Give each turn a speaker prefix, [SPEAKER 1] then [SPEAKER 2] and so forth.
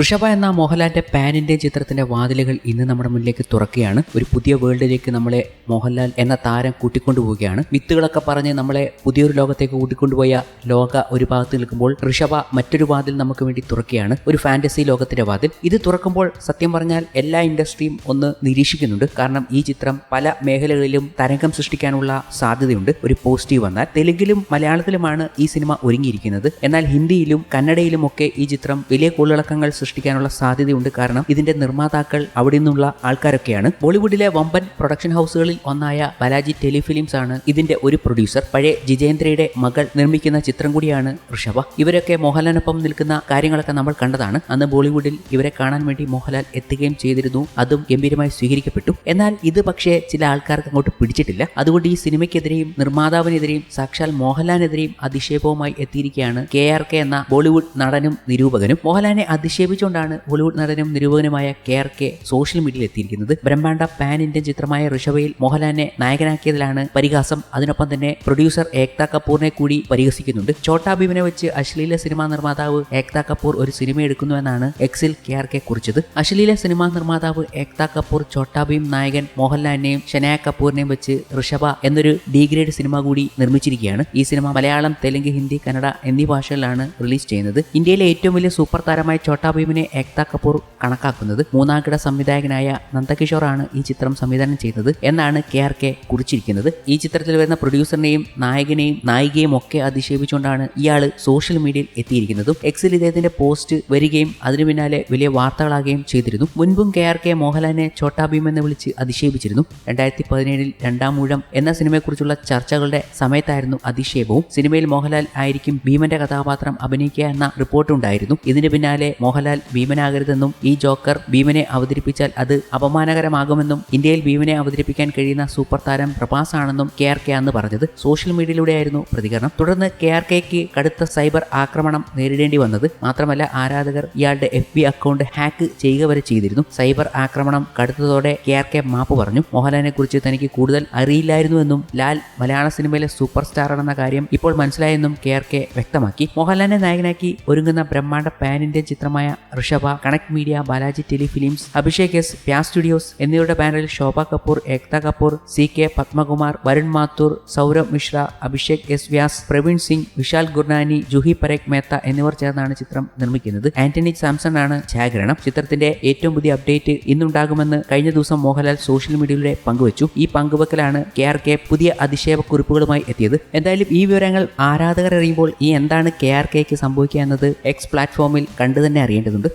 [SPEAKER 1] ഋഷഭ എന്ന മോഹൻലാലിന്റെ pan Indian ചിത്രത്തിന്റെ വാതിലുകൾ ഇന്ന് നമ്മുടെ മുന്നിലേക്ക് തുറക്കുകയാണ്. ഒരു പുതിയ വേൾഡിലേക്ക് നമ്മളെ മോഹൻലാൽ എന്ന താരം കൂട്ടിക്കൊണ്ടുപോവുകയാണ് വിത്തുകളൊക്കെ പറഞ്ഞ് നമ്മളെ പുതിയൊരു ലോകത്തേക്ക് കൂട്ടിക്കൊണ്ടുപോയ ലോക ഒരു ഭാഗത്ത് നിൽക്കുമ്പോൾ ഋഷഭ മറ്റൊരു വാതിൽ നമുക്ക് വേണ്ടി തുറക്കുകയാണ്. ഒരു ഫാന്റസി ലോകത്തിന്റെ വാതിൽ. ഇത് തുറക്കുമ്പോൾ സത്യം പറഞ്ഞാൽ എല്ലാ ഇൻഡസ്ട്രിയും ഒന്ന് നിരീക്ഷിക്കുന്നുണ്ട്. കാരണം ഈ ചിത്രം പല മേഖലകളിലും തരംഗം സൃഷ്ടിക്കാനുള്ള സാധ്യതയുണ്ട്. ഒരു പോസിറ്റീവ് വന്നാൽ തെലുങ്കിലും മലയാളത്തിലുമാണ് ഈ സിനിമ ഒരുങ്ങിയിരിക്കുന്നത്. എന്നാൽ ഹിന്ദിയിലും കന്നഡയിലും ഒക്കെ ഈ ചിത്രം വലിയ കോളിളക്കങ്ങൾ സൃഷ്ടിക്കാനുള്ള സാധ്യതയുണ്ട്. കാരണം ഇതിന്റെ നിർമ്മാതാക്കൾ അവിടെ നിന്നുള്ള ആൾക്കാരൊക്കെയാണ്. ബോളിവുഡിലെ വമ്പൻ പ്രൊഡക്ഷൻ ഹൗസുകളിൽ ഒന്നായ ബാലാജി ടെലിഫിലിംസ് ആണ് ഇതിന്റെ ഒരു പ്രൊഡ്യൂസർ. പഴയ ജിജേന്ദ്രയുടെ മകൾ നിർമ്മിക്കുന്ന ചിത്രം കൂടിയാണ് ഋഷഭ. ഇവരൊക്കെ മോഹൻലാലിനൊപ്പം നിൽക്കുന്ന കാര്യങ്ങളൊക്കെ നമ്മൾ കണ്ടതാണ്. അന്ന് ബോളിവുഡിൽ ഇവരെ കാണാൻ വേണ്ടി മോഹൻലാൽ എത്തുകയും ചെയ്തിരുന്നു. അതും ഗംഭീരമായി സ്വീകരിക്കപ്പെട്ടു. എന്നാൽ ഇത് പക്ഷേ ചില ആൾക്കാർക്ക് അങ്ങോട്ട് പിടിച്ചിട്ടില്ല. അതുകൊണ്ട് ഈ സിനിമയ്ക്കെതിരെയും നിർമ്മാതാവിനെതിരെയും സാക്ഷാൽ മോഹൻലാലിനെതിരെയും അധിക്ഷേപവുമായി എത്തിയിരിക്കുകയാണ് കെ ആർ കെ എന്ന ബോളിവുഡ് നടനും നിരൂപകനും. മോഹൻലാലിനെ അധിക്ഷേപിച്ചുകൊണ്ടാണ് ബോളിവുഡ് നടനും നിരൂപകനുമായ കെ ആർ കെ സോഷ്യൽ മീഡിയയിൽ എത്തിയിരിക്കുന്നത്. ബ്രഹ്മാണ്ട പാൻ ഇന്ത്യൻ ചിത്രമായ ഋഷഭയിൽ മോഹൻലാലിനെ നായകനാക്കിയതിലാണ് പരിഹാസം. അതിനൊപ്പം തന്നെ പ്രൊഡ്യൂസർ ഏക്ത കപൂറിനെ കൂടി പരിഹസിക്കുന്നുണ്ട്. ചോട്ടാ ഭീമിനെ വെച്ച് അശ്ലീല സിനിമാ നിർമ്മാതാവ് ഏക്ത കപൂർ ഒരു സിനിമ എടുക്കുന്നുവെന്നാണ് എക്സിൽ കെ ആർ കെ കുറിച്ചത്. അശ്ലീല സിനിമാ നിർമ്മാതാവ് ഏക്ത കപൂർ ചോട്ടാ ഭീം നായകൻ മോഹൻലാലിനെയും ഷനയ കപൂറിനെയും വെച്ച് ഋഷഭ എന്നൊരു ഡി ഗ്രേഡ് സിനിമ കൂടി നിർമ്മിച്ചിരിക്കുകയാണ്. ഈ സിനിമ മലയാളം തെലുങ്ക് ഹിന്ദി കന്നഡ എന്നീ ഭാഷകളിലാണ് റിലീസ് ചെയ്യുന്നത്. ഇന്ത്യയിലെ ഏറ്റവും വലിയ സൂപ്പർ താരമായ ചോട്ടാ ഭീമിനെ ഏക്ത കപൂർ കണക്കാക്കുന്നത്. മൂന്നാംകിട സംവിധായകനായ നന്ദകിഷോറാണ് ഈ ചിത്രം സംവിധാനം ചെയ്തത് എന്നാണ് കെ ആർ കെ കുറിച്ചിരിക്കുന്നത്. ഈ ചിത്രത്തിൽ വരുന്ന പ്രൊഡ്യൂസറിനെയും നായകനെയും നായികയും ഒക്കെ അധിക്ഷേപിച്ചുകൊണ്ടാണ് ഇയാൾ സോഷ്യൽ മീഡിയയിൽ എത്തിയിരിക്കുന്നതും. എക്സിൽ ഇദ്ദേഹത്തിന്റെ പോസ്റ്റ് വരികയും അതിനു പിന്നാലെ വലിയ വാർത്തകളാകുകയും ചെയ്തിരുന്നു. മുൻപും കെ ആർ കെ മോഹൻലാലിനെ ചോട്ടാ ഭീം എന്ന് വിളിച്ച് അധിക്ഷേപിച്ചിരുന്നു. രണ്ടായിരത്തി പതിനേഴിൽ രണ്ടാം മൂഴം എന്ന സിനിമയെക്കുറിച്ചുള്ള ചർച്ചകളുടെ സമയത്തായിരുന്നു അധിക്ഷേപവും. സിനിമയിൽ മോഹൻലാൽ ആയിരിക്കും ഭീമന്റെ കഥാപാത്രം അഭിനയിക്കുക എന്ന റിപ്പോർട്ടുണ്ടായിരുന്നു. ഇതിന് പിന്നാലെ മോഹൻലാൽ ഭീമനാകരുതെന്നും ഈ ജോക്കർ ഭീമനെ അവതരിപ്പിച്ചാൽ അത് അപമാനകരമാകുമെന്നും ഇന്ത്യയിൽ ഭീമനെ അവതരിപ്പിക്കാൻ കഴിയുന്ന സൂപ്പർ താരം പ്രഭാസ് ആണെന്നും കെ ആർ കെ അന്ന് പറഞ്ഞത്. സോഷ്യൽ മീഡിയയിലൂടെയായിരുന്നു പ്രതികരണം. തുടർന്ന് കെ ആർ കെക്ക് കടുത്ത സൈബർ ആക്രമണം നേരിടേണ്ടി വന്നത്. മാത്രമല്ല ആരാധകർ ഇയാളുടെ എഫ് ബി അക്കൗണ്ട് ഹാക്ക് ചെയ്യുക വരെ ചെയ്തിരുന്നു. സൈബർ ആക്രമണം കടുത്തതോടെ കെ ആർ കെ മാപ്പ് പറഞ്ഞു. മോഹൻലാലിനെ കുറിച്ച് തനിക്ക് കൂടുതൽ അറിയില്ലായിരുന്നുവെന്നും ലാൽ മലയാള സിനിമയിലെ സൂപ്പർ സ്റ്റാർ ആണെന്ന കാര്യം ഇപ്പോൾ മനസ്സിലായെന്നും കെ ആർ കെ വ്യക്തമാക്കി. മോഹൻലാലിനെ നായകനാക്കി ഒരുങ്ങുന്ന ബ്രഹ്മാണ്ഡ പാൻ ഇന്ത്യൻ ചിത്രമായ Rishabha connect media Balaji telefilms Abhishek S പ്യാ studios എന്നിവരുടെ ബാനറിൽ Shobha Kapoor Ekta Kapoor C K Padmakumar Varun Mathur Saurabh Mishra Abhishek S Vyas Praveen Singh Vishal Gurnani Juhi Parekh Mehta എന്നിവർ ചേർന്നാണ് ചിത്രം നിർമ്മിക്കുന്നത്. ആന്റണി സാംസൺ ആണ് ഛായാഗ്രഹണം. ചിത്രത്തിന്റെ ഏറ്റവും പുതിയ അപ്ഡേറ്റ് ഇന്നുണ്ടാകുമെന്ന് കഴിഞ്ഞ ദിവസം മോഹൻലാൽ സോഷ്യൽ മീഡിയയിലൂടെ പങ്കുവച്ചു. ഈ പങ്കുവെക്കലാണ് കെ ആർ കെ പുതിയ അധിക്ഷേപ കുറിപ്പുകളുമായി എത്തിയത്. എന്തായാലും ഈ വിവരങ്ങൾ ആരാധകർ അറിയുമ്പോൾ ഈ എന്താണ് കെ ആർ കെക്ക് സംഭവിക്കുക എന്നത് എക്സ് പ്ലാറ്റ്ഫോമിൽ കണ്ടു തന്നെ അറിയേണ്ടതുണ്ട്